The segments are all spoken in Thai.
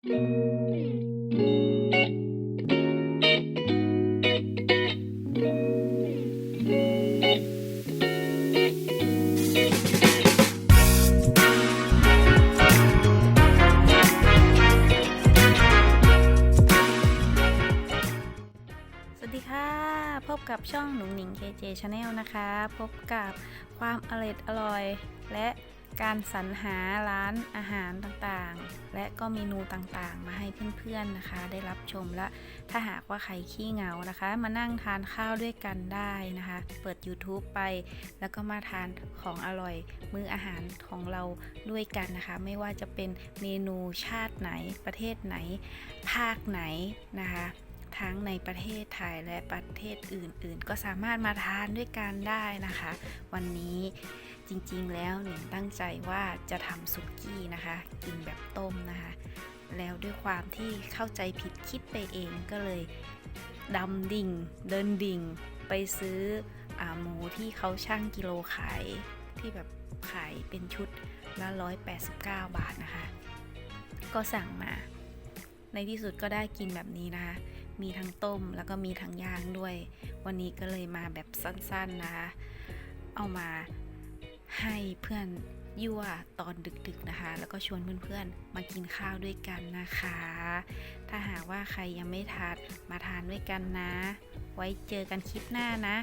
สวัสดีค่ะพบกับช่องหนุ่งหนิง KJ Channel นะคะ พบกับความอร่อยอร่อยและ การสรรหาร้านอาหารต่างๆ และก็เมนูต่างๆ มาให้เพื่อนๆนะคะ ได้รับชมและถ้าหากว่าใครขี้เหงานะคะ มานั่งทานข้าวด้วยกันได้นะคะ เปิด YouTube ไป แล้วก็มาทานของอร่อยมื้ออาหารของเราด้วยกันนะคะ ไม่ว่าจะเป็นเมนูชาติไหนประเทศไหน ภาคไหนนะคะทั้งในประเทศไทยและประเทศอื่นๆ ก็สามารถมาทานด้วยกันได้นะคะ วันนี้ จริงๆแล้วหนิงตั้งใจว่าจะทำสุกี้นะคะ กินแบบต้มนะคะ แล้วด้วยความที่เข้าใจผิดคิดไปเองก็เลยดำดิ่ง เดินดิ่ง ไปซื้ออหมูที่เขาช่างกิโลขายที่แบบขายเป็นชุดละ 189 บาทนะคะ ก็สั่งมา ในที่สุดก็ได้กินแบบนี้นะคะ มีทั้งต้มแล้วก็มีทั้งย่างด้วย วันนี้ก็เลยมาแบบสั้นๆนะคะ เอามา ให้เพื่อนยั่วตอนดึกๆนะคะ แล้วก็ชวนเพื่อนๆมากินข้าวด้วยกันนะคะ ถ้าหากว่าใครยังไม่ทานมาทานด้วยกันนะ ไว้เจอกันคลิปหน้านะ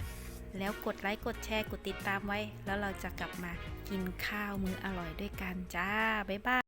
แล้วกดไลค์กดแชร์กดติดตามไว้ แล้วเราจะกลับมากินข้าวมื้ออร่อยด้วยกันจ้า บ๊ายบาย